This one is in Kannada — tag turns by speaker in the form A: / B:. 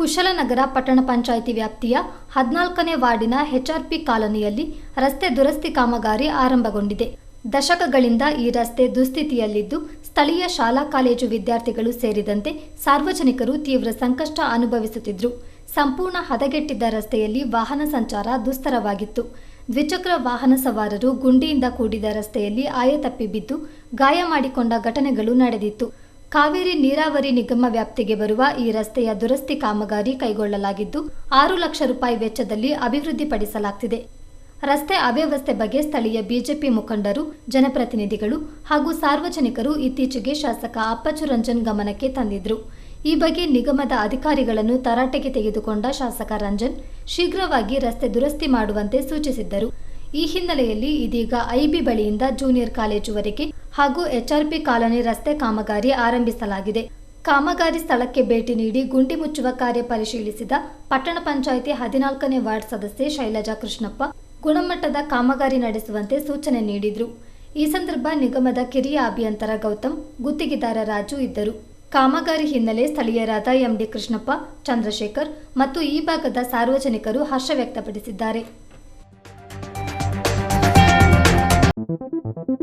A: ಕುಶಲನಗರ ಪಟ್ಟಣ ಪಂಚಾಯಿತಿ ವ್ಯಾಪ್ತಿಯ ಹದಿನಾಲ್ಕನೇ ವಾರ್ಡಿನ ಹೆಚ್ಆರ್ಪಿ ಕಾಲೋನಿಯಲ್ಲಿ ರಸ್ತೆ ದುರಸ್ತಿ ಕಾಮಗಾರಿ ಆರಂಭಗೊಂಡಿದೆ. ದಶಕಗಳಿಂದ ಈ ರಸ್ತೆ ದುಸ್ಥಿತಿಯಲ್ಲಿದ್ದು, ಸ್ಥಳೀಯ ಶಾಲಾ ಕಾಲೇಜು ವಿದ್ಯಾರ್ಥಿಗಳು ಸೇರಿದಂತೆ ಸಾರ್ವಜನಿಕರು ತೀವ್ರ ಸಂಕಷ್ಟ ಅನುಭವಿಸುತ್ತಿದ್ದರು ಸಂಪೂರ್ಣ ಹದಗೆಟ್ಟಿದ್ದ ರಸ್ತೆಯಲ್ಲಿ ವಾಹನ ಸಂಚಾರ ದುಸ್ತರವಾಗಿತ್ತು. ದ್ವಿಚಕ್ರ ವಾಹನ ಸವಾರರು ಗುಂಡಿಯಿಂದ ಕೂಡಿದ ರಸ್ತೆಯಲ್ಲಿ ಆಯತಪ್ಪಿ ಬಿದ್ದು ಗಾಯ ಮಾಡಿಕೊಂಡ ಘಟನೆಗಳು ನಡೆದಿತ್ತು. ಕಾವೇರಿ ನೀರಾವರಿ ನಿಗಮ ವ್ಯಾಪ್ತಿಗೆ ಬರುವ ಈ ರಸ್ತೆಯ ದುರಸ್ತಿ ಕಾಮಗಾರಿ ಕೈಗೊಳ್ಳಲಾಗಿದ್ದು, ಆರು ಲಕ್ಷ ರೂಪಾಯಿ ವೆಚ್ಚದಲ್ಲಿ ಅಭಿವೃದ್ಧಿಪಡಿಸಲಾಗ್ತಿದೆ. ರಸ್ತೆ ಅವ್ಯವಸ್ಥೆ ಬಗ್ಗೆ ಸ್ಥಳೀಯ ಬಿಜೆಪಿ ಮುಖಂಡರು, ಜನಪ್ರತಿನಿಧಿಗಳು ಹಾಗೂ ಸಾರ್ವಜನಿಕರು ಇತ್ತೀಚೆಗೆ ಶಾಸಕ ಅಪ್ಪಚ್ಚು ರಂಜನ್ ಗಮನಕ್ಕೆ ತಂದಿದ್ರು. ಈ ಬಗ್ಗೆ ನಿಗಮದ ಅಧಿಕಾರಿಗಳನ್ನು ತರಾಟೆಗೆ ತೆಗೆದುಕೊಂಡ ಶಾಸಕ ರಂಜನ್ ಶೀಘ್ರವಾಗಿ ರಸ್ತೆ ದುರಸ್ತಿ ಮಾಡುವಂತೆ ಸೂಚಿಸಿದ್ದರು. ಈ ಹಿನ್ನೆಲೆಯಲ್ಲಿ ಇದೀಗ ಐಬಿ ಬಳಿಯಿಂದ ಜೂನಿಯರ್ ಕಾಲೇಜುವರೆಗೆ ಹಾಗೂ ಎಚ್ಆರ್ಪಿ ಕಾಲೋನಿ ರಸ್ತೆ ಕಾಮಗಾರಿ ಆರಂಭಿಸಲಾಗಿದೆ. ಕಾಮಗಾರಿ ಸ್ಥಳಕ್ಕೆ ಭೇಟಿ ನೀಡಿ ಗುಂಡಿ ಮುಚ್ಚುವ ಕಾರ್ಯ ಪರಿಶೀಲಿಸಿದ ಪಟ್ಟಣ ಪಂಚಾಯಿತಿ ಹದಿನಾಲ್ಕನೇ ವಾರ್ಡ್ ಸದಸ್ಯೆ ಶೈಲಜಾ ಕೃಷ್ಣಪ್ಪ ಗುಣಮಟ್ಟದ ಕಾಮಗಾರಿ ನಡೆಸುವಂತೆ ಸೂಚನೆ ನೀಡಿದರು. ಈ ಸಂದರ್ಭ ನಿಗಮದ ಕಿರಿಯ ಅಭಿಯಂತರ ಗೌತಮ್, ಗುತ್ತಿಗೆದಾರ ರಾಜು ಇದ್ದರು. ಕಾಮಗಾರಿ ಹಿನ್ನೆಲೆ ಸ್ಥಳೀಯರಾದ ಎಂಡಿ ಕೃಷ್ಣಪ್ಪ, ಚಂದ್ರಶೇಖರ್ ಮತ್ತು ಈ ಭಾಗದ ಸಾರ್ವಜನಿಕರು ಹರ್ಷ ವ್ಯಕ್ತಪಡಿಸಿದ್ದಾರೆ. Thank you.